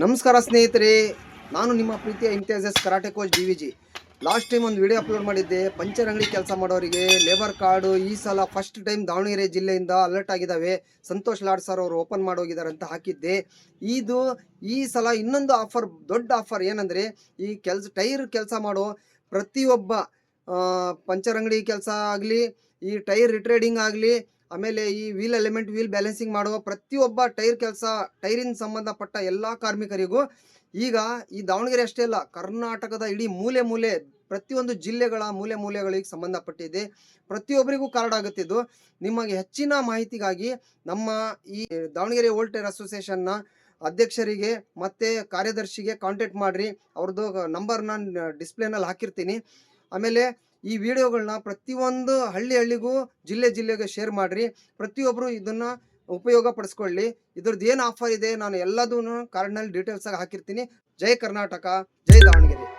ನಮಸ್ಕಾರ ಸ್ನೇಹಿತರೆ, ನಾನು ನಿಮ್ಮ ಪ್ರೀತಿಯ ಇಂತಿಯಾಜಸ್ karate coach D V G. Last time ಒಂದು ವಿಡಿಯೋ ಅಪ್ಲೋಡ್ ಮಾಡಿದ್ದೆ, ಪಂಚರ್ ಅಂಗಡಿ ಕೆಲಸ ಮಾಡೋರಿಗೆ ಲೇಬರ್ ಕಾರ್ಡು ಈ ಸಲ ಫಸ್ಟ್ ಟೈಮ್ ದಾವಣಗೆರೆ ಜಿಲ್ಲೆಯಿಂದ ಅಲರ್ಟ್ ಆಗಿದ್ದಾವೆ ಸಂತೋಷ್ ಲಾಡ್ ಸರ್ ಅವರು ಓಪನ್ ಮಾಡೋಗಿದ್ದಾರೆ ಅಂತ ಹಾಕಿದ್ದೆ. ಇದು ಈ ಸಲ ಇನ್ನೊಂದು ಆಫರ್ ದೊಡ್ಡ ಆಫರ್ ಏನಂದರೆ, ಈ ಕೆಲಸ ಟೈರ್ ಕೆಲಸ ಮಾಡೋ ಪ್ರತಿಯೊಬ್ಬ ಪಂಚರ್ ಅಂಗಡಿ ಕೆಲಸ ಆಗಲಿ, ಈ ಟೈರ್ ರಿಟ್ರೇಡಿಂಗ್ ಆಗಲಿ ಆಮೇಲೆ ಈ ವೀಲ್ ಎಲಿಮೆಂಟ್ ವೀಲ್ ಬ್ಯಾಲೆನ್ಸಿಂಗ್ ಮಾಡುವ ಪ್ರತಿಯೊಬ್ಬ ಟೈರ್ ಕೆಲಸ, ಟೈರಿನ ಸಂಬಂಧಪಟ್ಟ ಎಲ್ಲ ಕಾರ್ಮಿಕರಿಗೂ ಈಗ ಈ ದಾವಣಗೆರೆ ಅಷ್ಟೇ ಅಲ್ಲ, ಕರ್ನಾಟಕದ ಇಡೀ ಮೂಲೆ ಮೂಲೆ, ಪ್ರತಿಯೊಂದು ಜಿಲ್ಲೆಗಳ ಮೂಲೆ ಮೂಲೆಗಳಿಗೆ ಸಂಬಂಧಪಟ್ಟಿದೆ. ಪ್ರತಿಯೊಬ್ಬರಿಗೂ ಕಾರ್ಡ್ ಆಗುತ್ತಿದ್ದು ನಿಮಗೆ ಹೆಚ್ಚಿನ ಮಾಹಿತಿಗಾಗಿ ನಮ್ಮ ಈ ದಾವಣಗೆರೆ ಓಲ್ಡ್ ಟೈರ್ ಅಸೋಸಿಯೇಷನ್ನ ಅಧ್ಯಕ್ಷರಿಗೆ ಮತ್ತು ಕಾರ್ಯದರ್ಶಿಗೆ ಕಾಂಟ್ಯಾಕ್ಟ್ ಮಾಡಿರಿ. ಅವ್ರದ್ದು ನಂಬರ್ನ ಡಿಸ್ಪ್ಲೇನಲ್ಲಿ ಹಾಕಿರ್ತೀನಿ. ಆಮೇಲೆ ಈ ವಿಡಿಯೋಗಳನ್ನ ಪ್ರತಿಯೊಂದು ಹಳ್ಳಿ ಹಳ್ಳಿಗೂ, ಜಿಲ್ಲೆ ಜಿಲ್ಲೆಗೆ ಶೇರ್ ಮಾಡಿರಿ. ಪ್ರತಿಯೊಬ್ಬರು ಇದನ್ನು ಉಪಯೋಗ ಪಡಿಸ್ಕೊಳ್ಳಿ. ಇದ್ರದ್ದು ಏನು ಆಫರ್ ಇದೆ, ನಾನು ಎಲ್ಲದೂ ಕಾರ್ಡ್ನಲ್ಲಿ ಡೀಟೇಲ್ಸಾಗಿ ಹಾಕಿರ್ತೀನಿ. ಜೈ ಕರ್ನಾಟಕ, ಜೈ ದಾವಣಗೆರೆ.